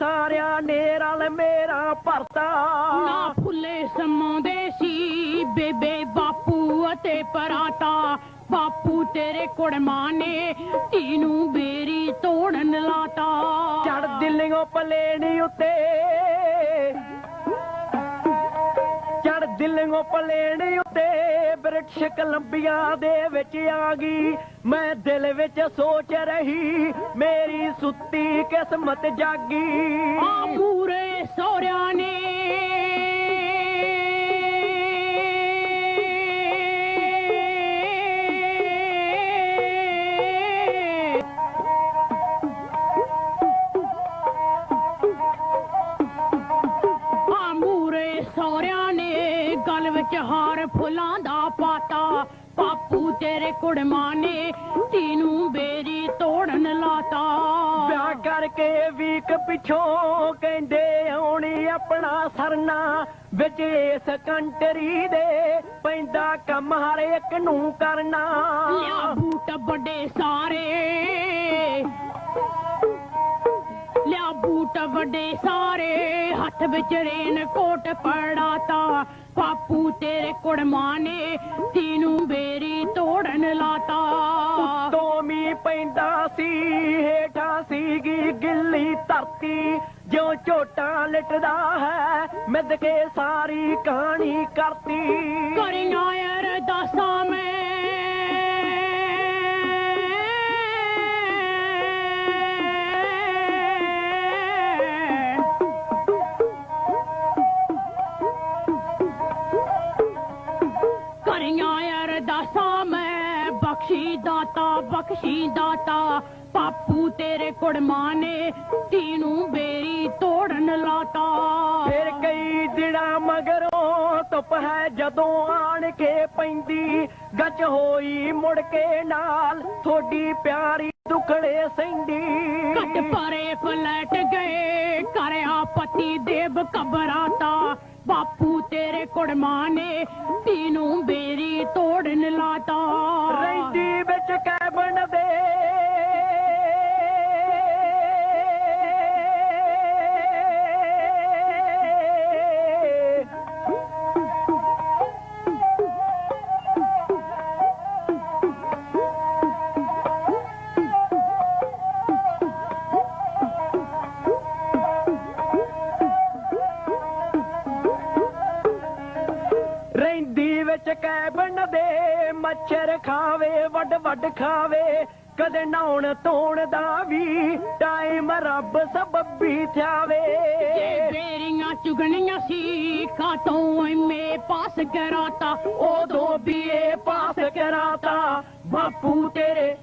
ਸਾਰਿਆਂ ਨੇ ਰਲ ਮੇਰਾ ਭਰਤਾ। ਨਾ ਫੁੱਲੇ ਸਮਾਉਂਦੇ ਸੀ ਬੇਬੇ ਬਾਪੂ ਅਤੇ ਪਰਾਤਾ। ਬਾਪੂ ਤੇਰੇ ਕੁੜਮਾਂ ਨੇ ਧੀ ਨੂੰ ਬੇਰੀ ਤੋੜਨ ਲਾਤਾ ਚੜ ਦਿੱਲੀੋਂ ਪਲੇਣੀ ਉੱਤੇ। ਦਿੱਲੀੋਂ ਪਲੇਣੀ ਉੱਤੇ ਬ੍ਰਿਟਿਸ਼ ਕੋਲੰਬੀਆ ਦੇ ਵਿੱਚ ਆ ਗਈ। ਮੈਂ ਦਿਲ ਵਿੱਚ ਸੋਚ ਰਹੀ, ਮੇਰੀ ਸੁੱਤੀ ਕਿਸਮਤ ਜਾਗੀ। ਆ ਪੂਰੇ ਸੋਹਰਿਆਂ ਨੇ ਆ ਮੂਰੇ ਸੋਹਰਿਆਂ ਨੇ ਗਲ ਵਿੱਚ ਹਾਰ ਫੁੱਲਾਂ ਦਾ ਪਾਤਾ। ਪਾਪੂ ਤੇਰੇ ਕੁੜਮਾਂ ਨੇ ਧੀ ਨੂੰ ਬੇਰੀ ਤੋੜਨ ਲਾਤਾ। ਵਿਆਹ ਕਰਕੇ ਵੀਕ ਪਿਛੋਂ ਕਹਿੰਦੇ ਆਉਣੀ ਆਪਣਾ ਸਰਨਾ। ਵਿੱਚ ਇਸ ਕੰਟਰੀ ਦੇ ਪੈਂਦਾ ਕੰਮ ਹਰ ਇੱਕ ਨੂੰ ਕਰਨਾ। ਲਿਆ ਬੂਟ ਵੱਡੇ ਸਾਰੇ। ਹੱਥ ਵਿੱਚ ਰੇਨ ਕੋਟ ਪੜਾਤਾ ਪਾਪੂ ਤੇਰੇ ਕੁੜਮਾਂ ਨੇ ਤੀਨੂੰ ਬੇਰੀ ਤੋੜਨ ਲਾਤਾ। ਉੱਤੋਂ ਮੀਂਹ ਪੈਂਦਾ ਸੀ ਹੇਠਾਂ ਸੀਗੀ ਗਿੱਲੀ ਧਰਤੀ। ਜਿਉਂ ਝੋਟਾ ਲਿਟਦਾ ਹੈ ਮਿੱਧ ਕੇ ਸਾਰੀ ਕਹਾਣੀ ਕਰਤੀ। ਕਰੀਆਂ ਅਰਦਾਸਾਂ ਅਰਦਾਸਾਂ ਮੈਂ ਬਖਸ਼ੀ ਦਾਤਾ ਬਖਸ਼ੀ ਦਾਤਾ। ਪਾਪੂ ਤੇਰੇ ਕੁੜਮਾਂ ਨੇ ਤੀਨੂੰ ਬੇਰੀ ਤੋੜਨ ਲਾਤਾ। ਫਿਰ ਕਈ ਦਿਨਾਂ ਮਗਰੋਂ ਧੁੱਪ ਹੈ ਜਦੋਂ ਆਣ ਕੇ ਪੈਂਦੀ। ਗੱਜ ਹੋਈ ਮੁੜ ਕੇ ਨਾਲ ਥੋੜੀ ਪਿਆਰੀ ਦੁਖੜੇ ਸੈਂਦੀ। ਘਟ ਪਰੇ ਫਲਟ ਗਏ ਕਰਿਆ ਪਤੀ ਦੇਵ ਕਬਰਾਤਾ ਬਾਪੂ ਤੇਰੇ ਕੁੜਮਾਂ ਨੇ ਤੋੜਨ ਲਾਤਾ ਰਹਿੰਦੀ ਦੇ ਮੱਛਰ ਖਾਵੇ, ਵੱਡ ਵੱਡ ਖਾਵੇ। ਕਦੇ ਨਹਾਉਣ ਧੋਣ ਦਾ ਵੀ ਟਾਈਮ ਰੱਬ ਸਬੱਬੀ ਥਿਆਵੇ। ਜੇ ਬੇਰੀਆਂ ਚੁਗਣੀਆਂ ਸੀ ਕਾਤੋਂ ਐਮਏ ਪਾਸ ਕਰਾਤਾ? ਉਦੋਂ ਵੀ ਇਹ ਪਾਸ ਕਰਾਤਾ। ਬਾਪੂ ਤੇਰੇ